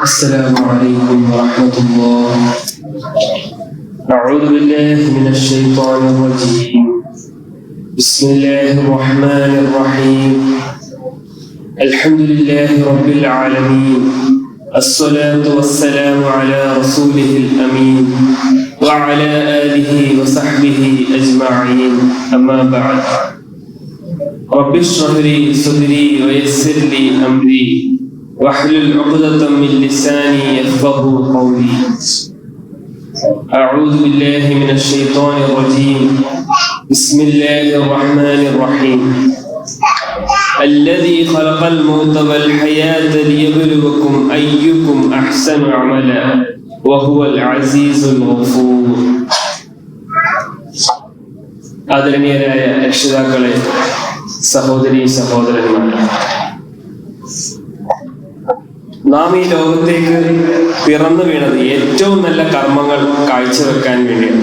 السلام عليكم ورحمة الله. أعوذ بالله من الشيطان الرجيم. بسم الله الرحمن الرحيم. الحمد لله رب العالمين. الصلاة والسلام على رسوله الأمين وعلى آله وصحبه أجمعين. أما بعد. رب اشرح لي صدري ويسر لي أمري. واحلل عقدة من لساني يفقه قولي أعوذ بالله من الشيطان الرجيم بسم الله الرحمن الرحيم الذي خلق الموت والحياة ليبلوكم أيكم أحسن عملا وهو العزيز الغفور ആദരണീയരായ രക്ഷിതാക്കളെ സഹോദരി സഹോദരന്മാരെ നാം ഈ ലോകത്തേക്ക് പിറന്നു വീണത് ഏറ്റവും നല്ല കർമ്മങ്ങൾ കാഴ്ചവെക്കാൻ വേണ്ടിയാണ്.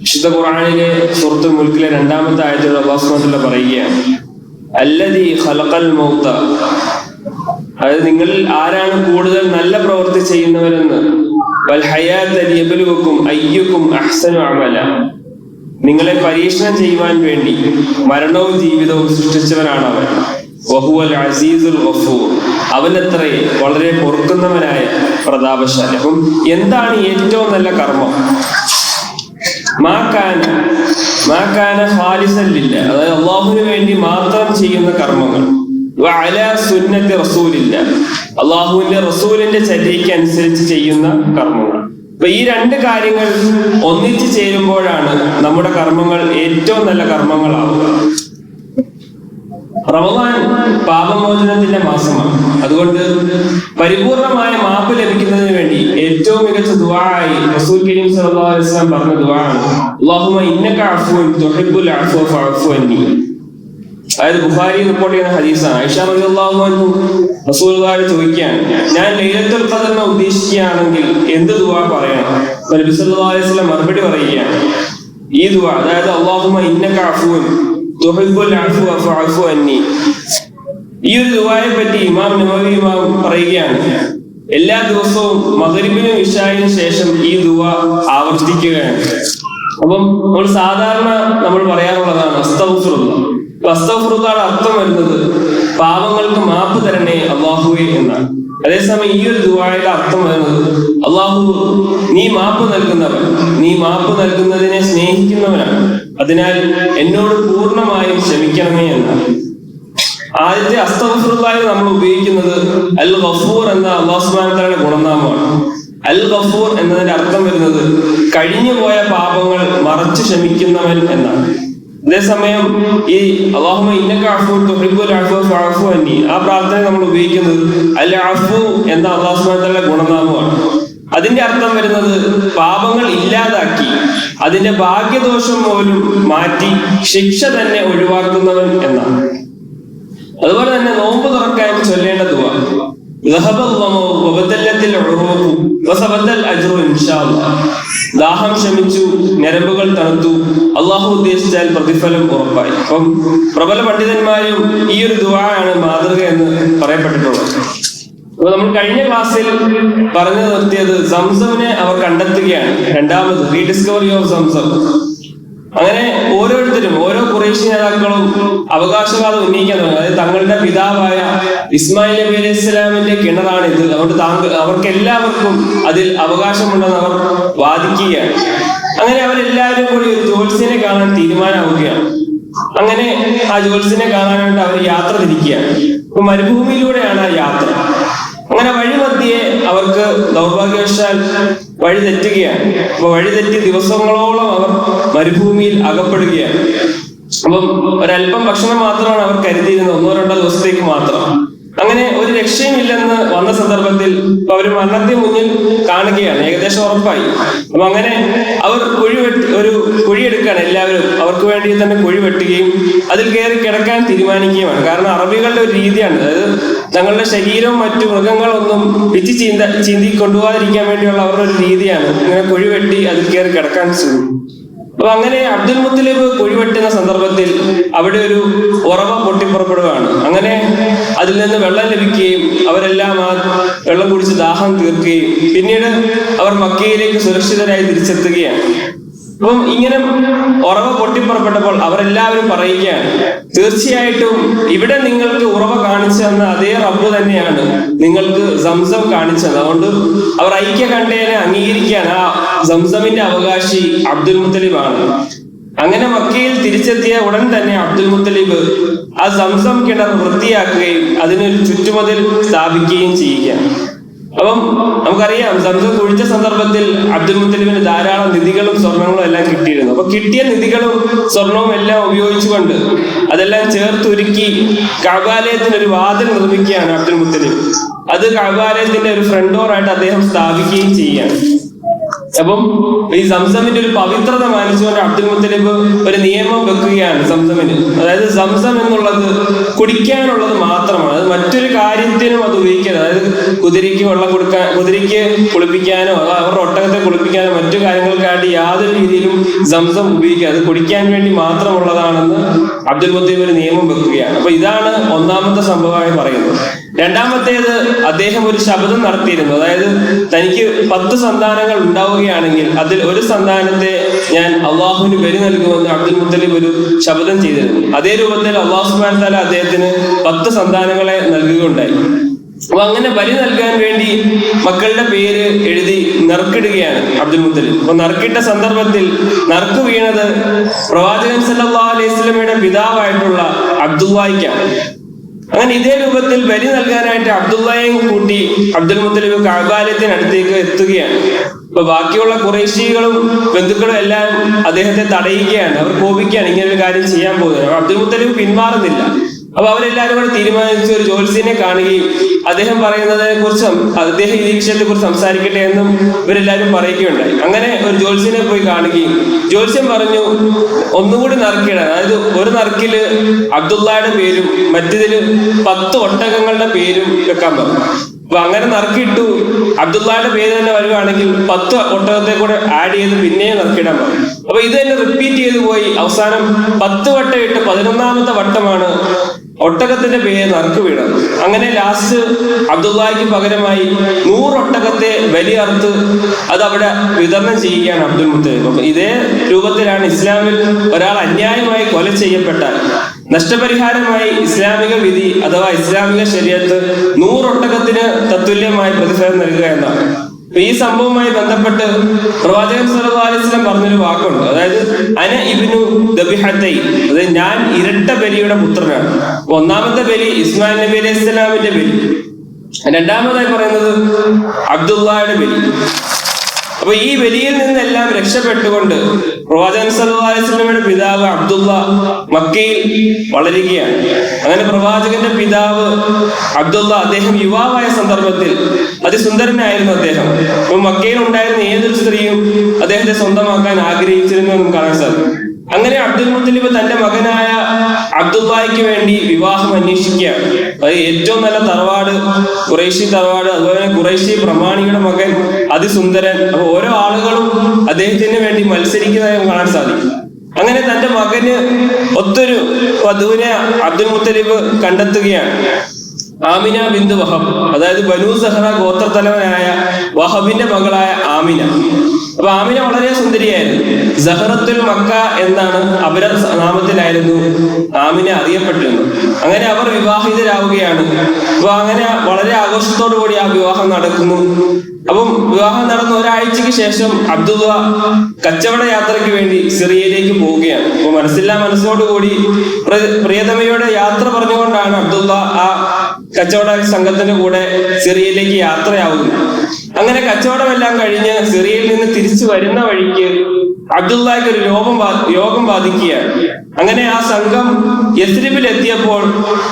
വിശുദ്ധ ഖുറാനിലെ സുഹൃത്തു മുൽക്കിലെ രണ്ടാമത്തെ ആയത്തിൽ അള്ളാഹുസ്മത്തുള്ള പറയുകയാണ് അല്ലതി ഖലഖൽ മൗത്ത അതായത് നിങ്ങളിൽ ആരാണ് കൂടുതൽ നല്ല പ്രവൃത്തി ചെയ്യുന്നവരെന്ന്. വൽ അയ്യക്കും ലിയബ്ലുവക്കും അയ്യുക്കും അഹ്സനു അമല നിങ്ങളെ പരീക്ഷണം ചെയ്യുവാൻ വേണ്ടി മരണവും ജീവിതവും സൃഷ്ടിച്ചവനാണ് അവൻ വഹുവൽ അസീസുൽ വളരെ പൊറുക്കുന്നവനായ പ്രതാപശാലി അപ്പം എന്താണ് ഏറ്റവും നല്ല കർമ്മം? മാക്കാന മാക്കാന ഹാലിസല്ലില്ല അതായത് അള്ളാഹുവിന് വേണ്ടി മാത്രം ചെയ്യുന്ന കർമ്മങ്ങൾ. സുന്നത്തി റസൂലില്ല അള്ളാഹുവിന്റെ റസൂലിന്റെ ചര്യയ്ക്ക് അനുസരിച്ച് ചെയ്യുന്ന കർമ്മങ്ങൾ. അപ്പൊ ഈ രണ്ട് കാര്യങ്ങൾ ഒന്നിച്ചു ചേരുമ്പോഴാണ് നമ്മുടെ കർമ്മങ്ങൾ ഏറ്റവും നല്ല കർമ്മങ്ങളാവുക. റമദാൻ പാപമോചനത്തിന്റെ മാസമാണ്. അതുകൊണ്ട് പരിപൂർണമായ മാപ്പ് ലഭിക്കുന്നതിന് വേണ്ടി ഏറ്റവും മികച്ച ദുവായി റസൂൽ കരീം സല്ലല്ലാഹു അലൈഹി പറഞ്ഞ ദുവാണ് അല്ലാഹുമ്മ ഇന്നക അതായത് ബുഖാരി റിപ്പോർട്ട് ചെയ്യുന്ന ഹദീസാണ്. ഐഷ റളിയല്ലാഹു അൻഹു റസൂലുള്ളാഹി ചോദിക്കുകയാണ് ഞാൻ ലൈലത്തുൽ ഖദറിനെ ഉദ്ദേശിക്കുകയാണെങ്കിൽ എന്ത് ദുആ പറയണം? നബി സല്ലല്ലാഹു അലൈഹി വസല്ലം മറുപടി പറയുകയാണ് ഈ ദുആ അതായത് അല്ലാഹുമ്മ ഇന്നക അഫ്വുൻ ഈ ഒരു ദുബായെ പറ്റി ഇമാം നബവി ഇമാം പറയുകയാണ്. എല്ലാ ദിവസവും മകരിബിനും ഇശായിനും ശേഷം ഈ ദുആ ആവർത്തിക്കുകയാണ്. അപ്പം നമ്മൾ സാധാരണ നമ്മൾ പറയാറുള്ളതാണ് അസ്തഗ്ഫിറുള്ളയുടെ അർത്ഥം വരുന്നത് പാപങ്ങൾക്ക് മാപ്പ് തരണേ അള്ളാഹുവേ എന്നാണ്. അതേസമയം ഈ ഒരു ദുആയുടെ അർത്ഥം വരുന്നത് അള്ളാഹു നീ മാപ്പ് നൽകുന്നവൻ. നീ മാപ്പ് നൽകുന്നതിനെ സ്നേഹിക്കുന്നവനാണ്. അതിനാൽ എന്നോട് പൂർണമായും ക്ഷമിക്കണമേ എന്ന്. ആദ്യത്തെ അസ്തഫുറുള്ളായി നമ്മൾ ഉപയോഗിക്കുന്നത് അൽ ഗഫൂർ എന്ന അള്ളാഹുസ്മാനത്താരുടെ ഗുണനാമമാണ്. അൽ ഗഫൂർ എന്നതിന്റെ അർത്ഥം വരുന്നത് കഴിഞ്ഞുപോയ പാപങ്ങൾ മറച്ചു ക്ഷമിക്കുന്നവൻ എന്നാണ്. അതേസമയം ഈ അള്ളാഹുമ ആ പ്രാർത്ഥന നമ്മൾ ഉപയോഗിക്കുന്നത് അൽ അഫു എന്ന അള്ളാഹുസ്മാനത്താരുടെ ഗുണനാമമാണ്. അതിന്റെ അർത്ഥം വരുന്നത് പാപങ്ങൾ ഇല്ലാതാക്കി അതിന്റെ ഭാഗ്യദോഷം പോലും മാറ്റി ശിക്ഷ തന്നെ ഒഴിവാക്കുന്നവൻ എന്നാണ്. അതുപോലെ തന്നെ നോമ്പ് തുറക്കാൻ ചൊല്ലേണ്ട ദുവ ദാഹം ശമിച്ചു ഞരമ്പുകൾ തണുത്തു അള്ളാഹു ഉദ്ദേശിച്ചാൽ പ്രതിഫലം ഉറപ്പായി. അപ്പം പ്രബല പണ്ഡിതന്മാരും ഈ ഒരു ദുവാണ് മാതൃക എന്ന് പറയപ്പെട്ടിട്ടുള്ളത്. അപ്പൊ നമ്മൾ കഴിഞ്ഞ ക്ലാസ്സിൽ പറഞ്ഞു നിർത്തിയത് സംസമിനെ അവർ കണ്ടെത്തുകയാണ്. രണ്ടാമത് റീഡിസ്കവറി ഓഫ് സംസം. അങ്ങനെ ഓരോരുത്തരും ഓരോ കുറേശ്യ നേതാക്കളും അവകാശവാദം ഉന്നയിക്കാൻ തുടങ്ങി. അതായത് തങ്ങളുടെ പിതാവായ ഇസ്മായിൽ നബി അലൈഹി ഇസ്ലാമിന്റെ കിണറാണ് ഇത് അതുകൊണ്ട് താങ്കൾ അവർക്ക് എല്ലാവർക്കും അതിൽ അവകാശമുണ്ടെന്ന് അവർ വാദിക്കുകയാണ്. അങ്ങനെ അവരെല്ലാവരും കൂടി ഒരു ജോത്സ്യനെ കാണാൻ തീരുമാനമാവുകയാണ് അങ്ങനെ ആ ജോത്സ്യനെ കാണാനായിട്ട് അവർ യാത്ര തിരിക്കുകയാണ്. മരുഭൂമിയിലൂടെയാണ് ആ യാത്ര. ദൗർഭാഗ്യവശാൽ വഴി തെറ്റുകയാണ്. അപ്പൊ വഴി തെറ്റി ദിവസങ്ങളോളം അവർ മരുഭൂമിയിൽ അകപ്പെടുകയാണ്. അപ്പം ഒരല്പം ഭക്ഷണം മാത്രമാണ് അവർ കരുതിയിരുന്നത്. ഒന്നോ രണ്ടോ ദിവസത്തേക്ക് മാത്രം. അങ്ങനെ ഒരു രക്ഷയുമില്ലെന്ന് വന്ന സന്ദർഭത്തിൽ അവർ മരണത്തെ മുന്നിൽ കാണുകയാണ്. ഏകദേശം ഉറപ്പായി. അപ്പൊ അങ്ങനെ അവർ ഒഴിവെട്ടി ഒരു കുഴി എടുക്കുകയാണ് എല്ലാവരും അവർക്ക് വേണ്ടി തന്നെ കുഴി വെട്ടുകയും അതിൽ കയറി കിടക്കാൻ തീരുമാനിക്കുകയുമാണ്. കാരണം അറബികളുടെ ഒരു രീതിയാണ്. അതായത് തങ്ങളുടെ ശരീരവും മറ്റു മൃഗങ്ങളൊന്നും പിച്ചി ചീന്ത ചീന്തി കൊണ്ടുപോകാതിരിക്കാൻ വേണ്ടിയുള്ള അവരുടെ ഒരു രീതിയാണ്. ഇങ്ങനെ കുഴി വെട്ടി അതിൽ കയറി കിടക്കാൻ ശ്രമിക്കും അപ്പൊ അങ്ങനെ അബ്ദുൽ മുത്തലിബ് കുഴിവെട്ടുന്ന സന്ദർഭത്തിൽ അവിടെ ഒരു ഉറവ പൊട്ടിപ്പുറപ്പെടുകയാണ്. അങ്ങനെ അതിൽ നിന്ന് വെള്ളം ലഭിക്കുകയും അവരെല്ലാം ആ വെള്ളം കുടിച്ച് ദാഹം തീർക്കുകയും പിന്നീട് അവർ മക്കയിലേക്ക് സുരക്ഷിതരായി തിരിച്ചെത്തുകയാണ്. അപ്പം ഇങ്ങനെ ഉറവ പൊട്ടിപ്പുറപ്പെട്ടപ്പോൾ അവരെല്ലാവരും പറയുകയാണ് തീർച്ചയായിട്ടും ഇവിടെ നിങ്ങൾക്ക് ഉറവ കാണിച്ചു തന്ന അതേ റബ്ബ് തന്നെയാണ് നിങ്ങൾക്ക് സംസം കാണിച്ചത് അതുകൊണ്ട് അവർ ഐക്യ കണ്ടേനെ അംഗീകരിക്കാൻ ആ സംസമിന്റെ അവകാശി അബ്ദുൽ മുത്തലിബാണ്. അങ്ങനെ മക്കയിൽ തിരിച്ചെത്തിയ ഉടൻ തന്നെ അബ്ദുൽ മുത്തലിബ് ആ സംസം കിണർ വൃത്തിയാക്കുകയും അതിനൊരു ചുറ്റുമതിൽ സ്ഥാപിക്കുകയും ചെയ്യുകയാണ്. അപ്പം നമുക്കറിയാം സംസം കുഴിച്ച സന്ദർഭത്തിൽ അബ്ദുൽ മുത്തലിബിന് ധാരാളം നിധികളും സ്വർണങ്ങളും എല്ലാം കിട്ടിയിരുന്നു. അപ്പൊ കിട്ടിയ നിധികളും സ്വർണവും എല്ലാം ഉപയോഗിച്ചുകൊണ്ട് അതെല്ലാം ചേർത്തൊരുക്കി കബാലയത്തിന് ഒരു വാതിൽ നിർമ്മിക്കുകയാണ് അബ്ദുൽ മുത്തലിബ്. അത് കബാലയത്തിന്റെ ഒരു ഫ്രണ്ട് ഡോറായിട്ട് അദ്ദേഹം സ്ഥാപിക്കുകയും ചെയ്യുകയാണ്. അപ്പം ഈ സംസമിന്റെ ഒരു പവിത്രത മാനിച്ചുകൊണ്ട് അബ്ദുൽ മുത്തലിബ് ഒരു നിയമം വെക്കുകയാണ് സംസമിന്. അതായത് സംസം എന്നുള്ളത് കുടിക്കാനുള്ളത് മാത്രമാണ്. അത് മറ്റൊരു കാര്യത്തിനും അത് ഉപയോഗിക്കരുത്. അതായത് കുതിരയ്ക്ക് വെള്ളം കൊടുക്കാൻ കുതിരയ്ക്ക് കുളിപ്പിക്കാനോ അതോ അവരുടെ ഒട്ടകത്തെ കുളിപ്പിക്കാനോ മറ്റു കാര്യങ്ങൾക്കായിട്ട് യാതൊരു രീതിയിലും സംസം ഉപയോഗിക്കുക. അത് കുടിക്കാൻ വേണ്ടി മാത്രമുള്ളതാണെന്ന് അബ്ദുൽ മുത്തലിബ് ഒരു നിയമം വെക്കുകയാണ്. അപ്പൊ ഇതാണ് ഒന്നാമത്തെ സംഭവമായി പറയുന്നത്. രണ്ടാമത്തേത് അദ്ദേഹം ഒരു ശബ്ദം നടത്തിയിരുന്നു. അതായത് തനിക്ക് പത്ത് സന്താനങ്ങൾ ഉണ്ടാവുകയാണെങ്കിൽ അതിൽ ഒരു സന്താനത്തെ ഞാൻ അള്ളാഹുവിന് ബലി നൽകുമെന്ന് അബ്ദുൽ മുത്തലിബ് ഒരു ശബ്ദം ചെയ്തിരുന്നു. അതേ രൂപത്തിൽ അള്ളാഹു സുബാൻ താല അദ്ദേഹത്തിന് പത്ത് സന്താനങ്ങളെ നൽകുകയുണ്ടായി. അപ്പൊ അങ്ങനെ ബലി നൽകാൻ വേണ്ടി മക്കളുടെ പേര് എഴുതി നറുക്കിടുകയാണ് അബ്ദുൽ മുത്തലിബ്. അപ്പൊ നറുക്കിട്ട സന്ദർഭത്തിൽ നറുക്ക് വീണത് പ്രവാചകൻ സല്ലാ അലൈഹി സ്വലമയുടെ പിതാവായിട്ടുള്ള അബ്ദുല്ലായിക്കാണ് അങ്ങനെ ഇതേ രൂപത്തിൽ ബലി നൽകാനായിട്ട് അബ്ദുള്ളയും കൂട്ടി അബ്ദുൽ മുത്തലിബ് കാബാലയത്തിനടുത്തേക്ക് എത്തുകയാണ്. അപ്പൊ ബാക്കിയുള്ള കുറേശികളും ബന്ധുക്കളും എല്ലാം അദ്ദേഹത്തെ തടയുകയാണ്. അവർ കോപിക്കുകയാണ് ഇങ്ങനെ ഒരു കാര്യം ചെയ്യാൻ പോകുന്നത്. അബ്ദുൽ മുത്തലിബ് പിന്മാറുന്നില്ല. അപ്പൊ അവരെല്ലാരും കൂടെ തീരുമാനിച്ച് ഒരു ജോത്സ്യനെ കാണുകയും അദ്ദേഹം പറയുന്നതിനെ കുറിച്ച് അദ്ദേഹം ഈ വിഷയത്തെ കുറിച്ച് സംസാരിക്കട്ടെ എന്നും ഇവരെല്ലാരും പറയുകയുണ്ടായി. അങ്ങനെ ഒരു ജോത്സ്യനെ പോയി കാണുകയും ജോത്സ്യം പറഞ്ഞു ഒന്നുകൂടി നറുക്കിടാൻ അതായത് ഒരു നറുക്കിൽ അബ്ദുള്ളയുടെ പേരും മറ്റേതിൽ പത്ത് ഒട്ടകങ്ങളുടെ പേരും വെക്കാൻ പറഞ്ഞു. അപ്പൊ അങ്ങനെ നറുക്കിട്ടു അബ്ദുള്ളയുടെ പേര് തന്നെ വരുവാണെങ്കിൽ പത്ത് ഒട്ടകത്തെ കൂടെ ആഡ് ചെയ്ത് പിന്നെയും നറുക്കിടാൻ പറഞ്ഞു. അപ്പൊ ഇത് തന്നെ റിപ്പീറ്റ് ചെയ്തു പോയി. അവസാനം പത്ത് വട്ടം ഇട്ട് പതിനൊന്നാമത്തെ വട്ടമാണ് ഒട്ടകത്തിന്റെ പേര് നറുക്ക് വീണത് അങ്ങനെ ലാസ്റ്റ് അബ്ദുള്ളാഹിക്ക് പകരമായി നൂറൊട്ടകത്തെ വലിയ അർത്ത് അത് അവിടെ വിതരണം ചെയ്യുകയാണ് അബ്ദുൽ അപ്പൊ ഇതേ രൂപത്തിലാണ് ഇസ്ലാമിൽ ഒരാൾ അന്യായമായി കൊല ചെയ്യപ്പെട്ടാൽ നഷ്ടപരിഹാരമായി ഇസ്ലാമിക വിധി അഥവാ ഇസ്ലാമിക ശരീരത്ത് നൂറൊട്ടകത്തിന് തത്തുല്യമായി പ്രതിഫലം നൽകുക എന്നാണ് ഈ സംഭവവുമായി ബന്ധപ്പെട്ട് പ്രവാചകൻ വസല്ലം പറഞ്ഞൊരു വാക്കുണ്ട്. അതായത് അന ഇബിനു അതായത് ഞാൻ ഇരട്ട ബലിയുടെ പുത്രനാണ്. ഒന്നാമത്തെ ബലി ഇസ്മായിൽ നബി അലൈഹി ഇസ്ലാമിന്റെ ബലി. രണ്ടാമതായി പറയുന്നത് അബ്ദുള്ളയുടെ ബലി. അപ്പൊ ഈ ബലിയിൽ നിന്നെല്ലാം രക്ഷപ്പെട്ടുകൊണ്ട് പ്രവാചകൻ വസല്ലമയുടെ പിതാവ് അബ്ദുള്ള മക്കയിൽ വളരുകയാണ്. അങ്ങനെ പ്രവാചകന്റെ പിതാവ് അബ്ദുള്ള അദ്ദേഹം യുവാവായ സന്ദർഭത്തിൽ അതിസുന്ദരനായിരുന്നു അദ്ദേഹം. മക്കയിൽ ഉണ്ടായിരുന്ന ഏതൊരു സ്ത്രീയും അദ്ദേഹത്തെ സ്വന്തമാക്കാൻ ആഗ്രഹിച്ചിരുന്നു എന്ന് കാണാൻ സാധിക്കും. അങ്ങനെ അബ്ദുൽ മുത്തലിബ് തന്റെ മകനായ അബ്ദുബായിക്ക് വേണ്ടി വിവാഹം അന്വേഷിക്കുകയാണ്. അത് ഏറ്റവും നല്ല തറവാട് കുറേശി തറവാട് അതുപോലെ ഖുറൈശി പ്രമാണിയുടെ മകൻ അതിസുന്ദരൻ. അപ്പൊ ഓരോ ആളുകളും അദ്ദേഹത്തിന് വേണ്ടി മത്സരിക്കുന്നതായി കാണാൻ സാധിക്കും. അങ്ങനെ തന്റെ മകന് ഒത്തൊരു വധുവിനെ അബ്ദുൽ മുത്തലിബ് കണ്ടെത്തുകയാണ്. ആമിന ബിന്ദു വഹബ്. അതായത് ബനു സഹറ ഗോത്രത്തലവനായ വഹബിന്റെ മകളായ ആമിന. അപ്പൊ ആമിന വളരെ സുന്ദരിയായിരുന്നു. സഹറത്തുൽ മക്ക എന്നാണ് അവര നാമത്തിലായിരുന്നു ആമിന അറിയപ്പെട്ടിരുന്നത്. അങ്ങനെ അവർ വിവാഹിതരാവുകയാണ്. അപ്പൊ അങ്ങനെ വളരെ ആഘോഷത്തോടു കൂടി ആ വിവാഹം നടക്കുന്നു. അപ്പം വിവാഹം നടന്ന ഒരാഴ്ചക്ക് ശേഷം അബ്ദുള്ള കച്ചവട യാത്രയ്ക്ക് വേണ്ടി സിറിയയിലേക്ക് പോവുകയാണ്. അപ്പൊ മനസ്സില്ലാ മനസ്സോടുകൂടി പ്ര- പ്രിയതമയുടെ യാത്ര പറഞ്ഞുകൊണ്ടാണ് അബ്ദുള്ള ആ കച്ചവട സംഘത്തിന്റെ കൂടെ സിറിയയിലേക്ക് യാത്രയാവുന്നു അങ്ങനെ കച്ചവടമെല്ലാം കഴിഞ്ഞ് സിറിയയിൽ നിന്ന് തിരിച്ചു വരുന്ന വഴിക്ക് അബ്ദുള്ളക്ക് ഒരു രോഗം യോഗം ബാധിക്കുകയാണ്. അങ്ങനെ ആ സംഘം യസ്രിബിൽ എത്തിയപ്പോൾ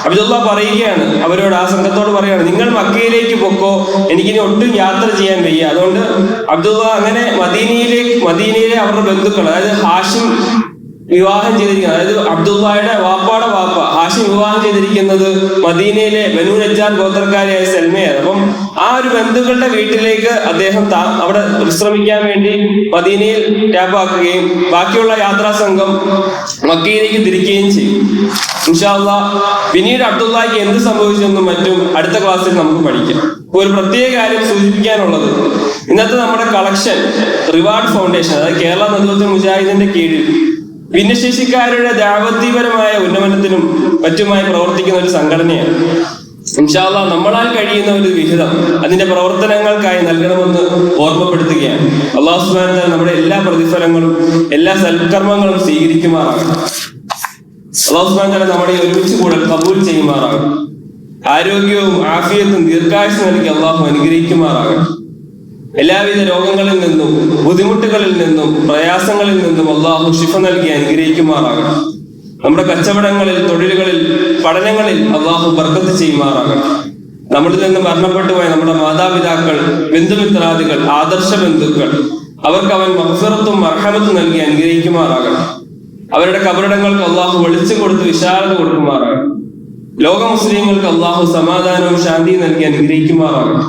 അബ്ദുള്ള പറയുകയാണ് അവരോട് ആ സംഘത്തോട് പറയുകയാണ് നിങ്ങൾ മക്കയിലേക്ക് പൊക്കോ എനിക്കിനി ഒട്ടും യാത്ര ചെയ്യാൻ വയ്യ. അതുകൊണ്ട് അബ്ദുള്ള അങ്ങനെ മദീനയിലേക്ക് മദീനയിലെ അവരുടെ ബന്ധുക്കൾ അതായത് ഹാഷിം വിവാഹം ചെയ്തിരിക്കുന്നത്. അതായത് അബ്ദുള്ളയുടെ വാപ്പാടെ വാപ്പ ഹാഷിം വിവാഹം ചെയ്തിരിക്കുന്നത് മദീനയിലെ ബനു നജാൻ ഗോത്രക്കാരിയായ സെൽമയാണ്. അപ്പം ആ ഒരു ബന്ധുക്കളുടെ വീട്ടിലേക്ക് അദ്ദേഹം അവിടെ വിശ്രമിക്കാൻ വേണ്ടി മദീനയിൽ ടാപ്പാക്കുകയും ബാക്കിയുള്ള യാത്രാ സംഘം മക്കയിലേക്ക് തിരിക്കുകയും ചെയ്യും. ഇൻഷാല്ല പിന്നീട് അബ്ദുള്ളക്ക് എന്ത് സംഭവിച്ചെന്നും മറ്റും അടുത്ത ക്ലാസ്സിൽ നമുക്ക് പഠിക്കാം. ഒരു പ്രത്യേക കാര്യം സൂചിപ്പിക്കാനുള്ളത്. ഇന്നത്തെ നമ്മുടെ കളക്ഷൻ റിവാർഡ് ഫൗണ്ടേഷൻ അതായത് കേരള നേതൃത്വ മുജാഹിദിന്റെ കീഴിൽ ഭിന്നശേഷിക്കാരുടെ ദാവത്തീപരമായ ഉന്നമനത്തിനും മറ്റുമായി പ്രവർത്തിക്കുന്ന ഒരു സംഘടനയാണ്. ഇൻഷാല്ല നമ്മളാൽ കഴിയുന്ന ഒരു വിഹിതം അതിന്റെ പ്രവർത്തനങ്ങൾക്കായി നൽകണമെന്ന് ഓർമ്മപ്പെടുത്തുകയാണ്. അള്ളാഹു വ നമ്മുടെ എല്ലാ പ്രതിഫലങ്ങളും എല്ലാ സൽക്കർമ്മങ്ങളും സ്വീകരിക്കുമാറാകണം അള്ളാഹു സുബാൻ നമ്മുടെ ഒരുമിച്ച് കൂടെ കബൂൽ ചെയ്യുമാറാകണം ആരോഗ്യവും ആഫിയത്തും ദീർഘായുസ് നൽകി അള്ളാഹു അനുഗ്രഹിക്കുമാറാകണം എല്ലാവിധ രോഗങ്ങളിൽ നിന്നും ബുദ്ധിമുട്ടുകളിൽ നിന്നും പ്രയാസങ്ങളിൽ നിന്നും അള്ളാഹു ശിഫ നൽകി അനുഗ്രഹിക്കുമാറാകണം നമ്മുടെ കച്ചവടങ്ങളിൽ തൊഴിലുകളിൽ പഠനങ്ങളിൽ അള്ളാഹു ബർക്കത്ത് ചെയ്യുമാറാകണം നമ്മളിൽ നിന്ന് മരണപ്പെട്ടു പോയ നമ്മുടെ മാതാപിതാക്കൾ ബന്ധുമിത്രാദികൾ ആദർശ ബന്ധുക്കൾ അവർക്ക് അവൻ മഹസറത്തും അർഹമത്തും നൽകി അനുഗ്രഹിക്കുമാറാകണം അവരുടെ കബറിടങ്ങൾക്ക് അള്ളാഹു വെളിച്ചം കൊടുത്ത് വിശാലത കൊടുക്കുമാറാകണം ലോക മുസ്ലിങ്ങൾക്ക് അള്ളാഹു സമാധാനവും ശാന്തിയും നൽകി അനുഗ്രഹിക്കുമാറാകണം